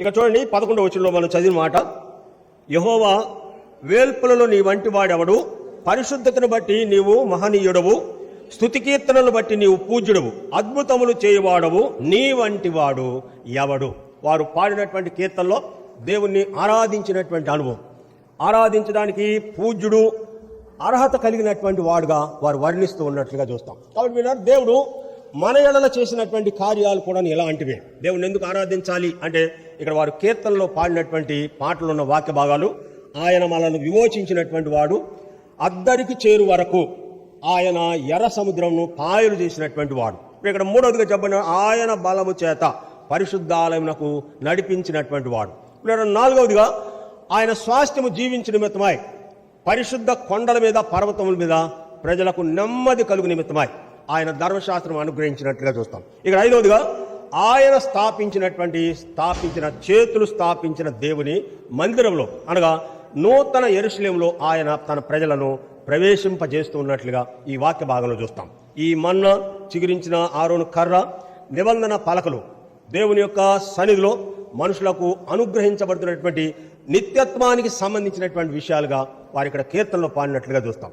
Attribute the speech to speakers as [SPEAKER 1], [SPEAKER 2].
[SPEAKER 1] ఇక చూడండి పదకొండవ వచనంలో మనం చదివిన మాట యహోవా వేల్పులలో నీ వంటి వాడెవడు? పరిశుద్ధతను బట్టి నీవు మహనీయుడవు స్థుతి కీర్తనలు బట్టి నీవు పూజ్యుడవు అద్భుతములు చేయవాడవు నీ వంటి వాడు ఎవడు? వారు పాడినటువంటి కీర్తనలో దేవుణ్ణి ఆరాధించినటువంటి అనుభవం. ఆరాధించడానికి పూజ్యుడు అర్హత కలిగినటువంటి వాడుగా వారు వర్ణిస్తూ ఉన్నట్లుగా చూస్తాం. కాబట్టి మీరు దేవుడు మన ఎడల చేసినటువంటి కార్యాలు కూడా ఎలాంటివే దేవుని ఎందుకు ఆరాధించాలి? అంటే ఇక్కడ వారు కీర్తనలో పాడినటువంటి పాటలు ఉన్న వాక్య భాగాలు ఆయన మనల్ని విమోచించినటువంటి వాడు అద్దరికి చేరు వరకు ఆయన ఎర్ర సముద్రంను పాయలు చేసినటువంటి వాడు. ఇక్కడ మూడవదిగా చెప్పిన ఆయన బలము చేత పరిశుద్ధాలయమునకు నడిపించినటువంటి వాడు. ఇక్కడ నాలుగవదిగా ఆయన స్వాస్థ్యము జీవించిన నిమిత్తమై పరిశుద్ధ కొండల మీద పర్వతముల మీద ప్రజలకు నెమ్మది కలుగు నిమిత్తమై ఆయన ధర్మశాస్త్రం అనుగ్రహించినట్లుగా చూస్తాం. ఇక్కడ ఐదవదిగా ఆయన స్థాపించినటువంటి స్థాపించిన చేతులు స్థాపించిన దేవుని మందిరంలో అనగా నూతన ఎరుశలేంలో ఆయన తన ప్రజలను ప్రవేశింపజేస్తూ ఉన్నట్లుగా ఈ వాక్య భాగంలో చూస్తాం. ఈ మన్న చిగురించిన ఆరోను కర్ర నిబంధన పలకలు దేవుని యొక్క సన్నిధిలో మనుషులకు అనుగ్రహించబడుతున్నటువంటి నిత్యత్వానికి సంబంధించినటువంటి విషయాలుగా వారి ఇక్కడ కీర్తనలో పాడినట్లుగా చూస్తాం.